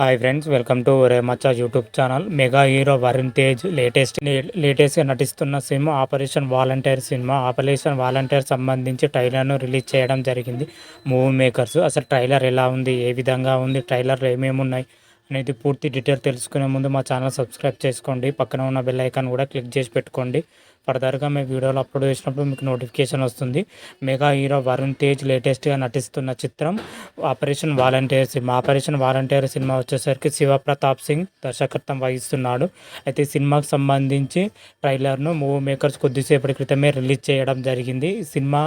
Hi friends welcome to రేమచ్చా YouTube channel mega hero Varun Tej latest లేటెస్ట్గా నటిస్తున్న cinema operation volunteer cinema operation volunteer సంబంధించి ట్రైలర్ను release చేయడం జరిగింది. మూవీ మేకర్స్ అసలు ట్రైలర్ ఎలా ఉంది? ఏ విధంగా ఉంది? ట్రైలర్లో ఏమేమి ఉన్నాయి? అనేది పూర్తి డీటెయిల్ తెలుసుకునే ముందు మా ఛానల్ సబ్స్క్రైబ్ చేసుకోండి. పక్కన ఉన్న బెల్ ఐకాన్ కూడా క్లిక్ చేసి పెట్టుకోండి. ఫర్దర్గా మేము వీడియోలు అప్లోడ్ చేసినప్పుడు మీకు నోటిఫికేషన్ వస్తుంది. మెగా హీరో వరుణ్ తేజ్ లేటెస్ట్గా నటిస్తున్న చిత్రం operation volunteer cinema. Operation volunteer cinema వచ్చేసరికి శివప్రతాప్ సింగ్ దర్శకత్వం వహిస్తున్నాడు. అయితే ఈ సినిమాకు సంబంధించి ట్రైలర్ను మూవీ మేకర్స్ కొద్దిసేపటి క్రితమే రిలీజ్ చేయడం జరిగింది. ఈ సినిమా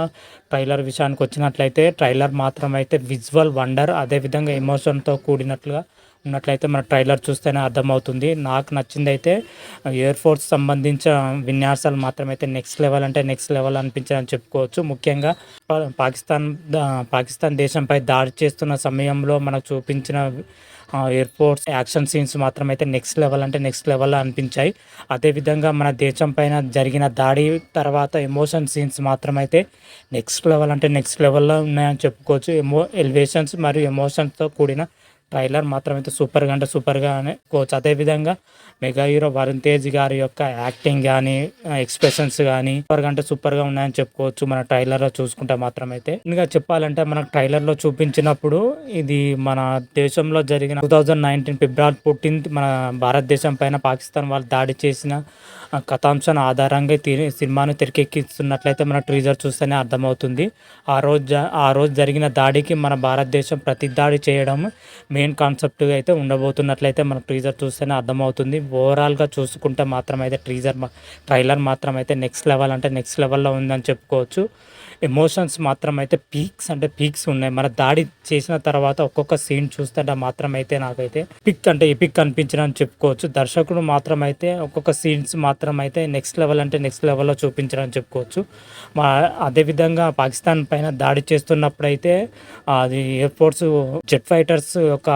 ట్రైలర్ విషయానికి వచ్చినట్లయితే ట్రైలర్ మాత్రం అయితే విజువల్ వండర్. అదేవిధంగా ఎమోషన్తో కూడినట్లుగా ఉన్నట్లయితే మన ట్రైలర్ చూస్తేనే అర్థమవుతుంది. నాకు నచ్చింది అయితే ఎయిర్ ఫోర్స్ సంబంధించిన విన్యాసాలు మాత్రమైతే నెక్స్ట్ లెవెల్ అంటే నెక్స్ట్ లెవెల్ అనిపించని చెప్పుకోవచ్చు. ముఖ్యంగా పాకిస్తాన్ పాకిస్తాన్ దేశంపై దాడి చేస్తున్న సమయంలో మనకు చూపించిన ఎయిర్ ఫోర్స్ యాక్షన్ సీన్స్ మాత్రమైతే నెక్స్ట్ లెవెల్ అంటే నెక్స్ట్ లెవెల్ అనిపించాయి. అదేవిధంగా మన దేశం పైన జరిగిన దాడి తర్వాత ఎమోషన్ సీన్స్ మాత్రమైతే నెక్స్ట్ లెవెల్ అంటే నెక్స్ట్ లెవెల్లో ఉన్నాయని చెప్పుకోవచ్చు. ఎమో ఎలివేషన్స్ మరియు ఎమోషన్స్తో కూడిన ట్రైలర్ మాత్రం అయితే సూపర్గా అంటే సూపర్గా కోచ్. అదేవిధంగా మెగా హీరో వరుణ్ తేజ్ గారి యొక్క యాక్టింగ్ కానీ ఎక్స్ప్రెషన్స్ కానీ సూపర్గా అంటే సూపర్గా ఉన్నాయని చెప్పుకోవచ్చు. మన ట్రైలర్లో చూసుకుంటే మాత్రం అయితే ఇంకా చెప్పాలంటే మనకు ట్రైలర్లో చూపించినప్పుడు ఇది మన దేశంలో జరిగిన two thousand nineteen February fourteenth మన భారతదేశం పైన పాకిస్తాన్ వాళ్ళు దాడి చేసిన కథాంశం కథాంశాన్ని ఆధారంగా సినిమాను తెరకెక్కిస్తున్నట్లయితే మన ట్రీజర్ చూస్తేనే అర్థమవుతుంది. ఆ రోజు ఆ రోజు జరిగిన దాడికి మన భారతదేశం ప్రతి దాడి చేయడం మెయిన్ కాన్సెప్ట్గా అయితే ఉండబోతున్నట్లయితే మనం ట్రీజర్ చూస్తేనే అర్థమవుతుంది. ఓవరాల్గా చూసుకుంటే మాత్రం అయితే ట్రీజర్ ట్రైలర్ మాత్రం అయితే నెక్స్ట్ లెవెల్ అంటే నెక్స్ట్ లెవెల్లో ఉందని చెప్పుకోవచ్చు. ఎమోషన్స్ మాత్రం అయితే పీక్స్ అంటే పీక్స్ ఉన్నాయి. మన దాడి చేసిన తర్వాత ఒక్కొక్క సీన్ చూస్తే మాత్రం అయితే నాకైతే పిక్ అంటే ఎపిక్ అనిపించిన అని చెప్పుకోవచ్చు. దర్శకుడు మాత్రం అయితే ఒక్కొక్క సీన్స్ మాత్రం అయితే నెక్స్ట్ లెవెల్ అంటే నెక్స్ట్ లెవెల్లో చూపించడం అని చెప్పుకోవచ్చు. మా అదేవిధంగా పాకిస్తాన్ పైన దాడి చేస్తున్నప్పుడు అయితే అది ఎయిర్ ఫోర్స్ జెట్ ఫైటర్స్ యొక్క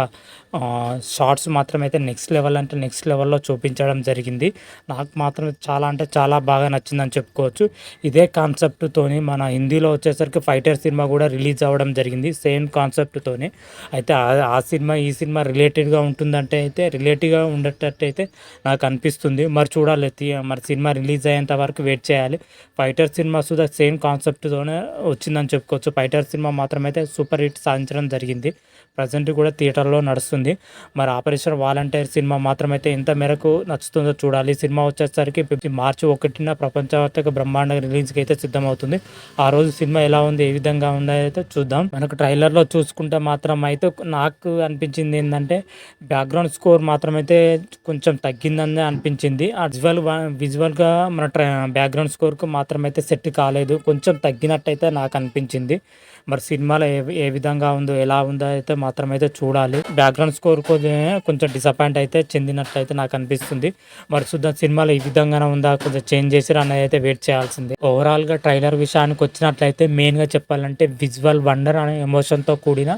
షార్ట్స్ మాత్రమైతే నెక్స్ట్ లెవెల్ అంటే నెక్స్ట్ లెవెల్లో చూపించడం జరిగింది. నాకు మాత్రం చాలా అంటే చాలా బాగా నచ్చిందని చెప్పుకోవచ్చు. ఇదే కాన్సెప్ట్తోని మన హిందీలో వచ్చేసరికి ఫైటర్ సినిమా కూడా రిలీజ్ అవ్వడం జరిగింది. సేమ్ కాన్సెప్ట్తోనే. అయితే ఆ- సినిమా ఈ సినిమా రిలేటెడ్గా ఉంటుందంటే అయితే రిలేటివ్గా ఉండేటట్టు అయితే నాకు అనిపిస్తుంది. మరి చూడాలి మరి సినిమా రిలీజ్ అయ్యేంత వరకు వెయిట్ చేయాలి. ఫైటర్ సినిమా సుధా సేమ్ కాన్సెప్ట్తోనే వచ్చిందని చెప్పుకోవచ్చు. ఫైటర్ సినిమా మాత్రం అయితే సూపర్ హిట్ సాధించడం జరిగింది. ప్రజెంట్ కూడా థియేటర్ థియేటర్లో నడుస్తుంది. మరి ఆపరేషన్ వాలంటీర్ సినిమా మాత్రమైతే ఎంత మేరకు నచ్చుతుందో చూడాలి. సినిమా వచ్చేసరికి ఫిఫ్టీ మార్చి ఒకటిన ప్రపంచవ్యాప్తంగా బ్రహ్మాండ రిలీజ్కి అయితే సిద్ధమవుతుంది. ఆ రోజు సినిమా ఎలా ఉంది ఏ విధంగా ఉందో అయితే చూద్దాం. మనకు ట్రైలర్లో చూసుకుంటే మాత్రం అయితే నాకు అనిపించింది ఏంటంటే బ్యాక్గ్రౌండ్ స్కోర్ మాత్రమైతే కొంచెం తగ్గిందని అనిపించింది. ఆ విజువల్ విజువల్గా మన ట్రై బ్యాక్గ్రౌండ్ స్కోర్కు మాత్రం అయితే సెట్ కాలేదు. కొంచెం తగ్గినట్టయితే నాకు అనిపించింది. మరి సినిమాలో ఏ ఏ విధంగా ఉందో ఎలా ఉందో అయితే మాత్రం అయితే చూడాలి బ్యాక్గ్రౌండ్ స్కోర్ కొంచెం డిసప్పాయింట్ అయితే చెందినట్లయితే నాకు అనిపిస్తుంది. మరి చూద్దాం సినిమాలో ఈ విధంగానే ఉందా కొంచెం చేంజ్ చేసిరా అనేది అయితే వెయిట్ చేయాల్సింది. ఓవరాల్గా ట్రైలర్ విషయానికి వచ్చినట్లయితే మెయిన్గా చెప్పాలంటే విజువల్ వండర్ అనే ఎమోషన్తో కూడిన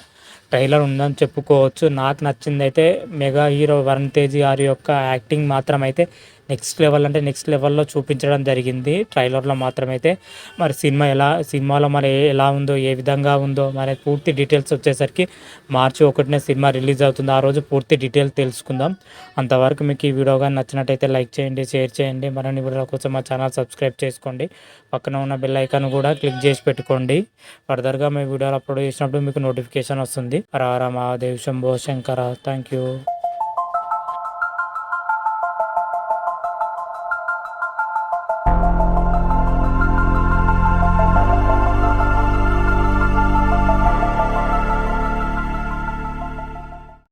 ట్రైలర్ ఉందని చెప్పుకోవచ్చు. నాకు నచ్చింది అయితే మెగా హీరో వరుణ్ తేజ్ గారి యొక్క యాక్టింగ్ మాత్రం అయితే నెక్స్ట్ లెవెల్ అంటే నెక్స్ట్ లెవెల్లో చూపించడం జరిగింది. ట్రైలర్లో మాత్రమైతే మరి సినిమా ఎలా సినిమాలో మరి ఏ- ఎలా ఉందో ఏ విధంగా ఉందో మరి పూర్తి డీటెయిల్స్ వచ్చేసరికి మార్చి ఒకటినే సినిమా రిలీజ్ అవుతుంది. ఆ రోజు పూర్తి డీటెయిల్స్ తెలుసుకుందాం. అంతవరకు మీకు ఈ వీడియో కానీ నచ్చినట్టయితే లైక్ చేయండి షేర్ చేయండి. మరిన్ని వీడియోల కోసం మా ఛానల్ సబ్స్క్రైబ్ చేసుకోండి. పక్కన ఉన్న బెల్ ఐకాన్ కూడా క్లిక్ చేసి పెట్టుకోండి. ఫర్దర్గా మేము వీడియోలు అప్లోడ్ చేసినప్పుడు మీకు నోటిఫికేషన్ వస్తుంది. రారా మహాదేవ్ శంభో శంకర. Thank you.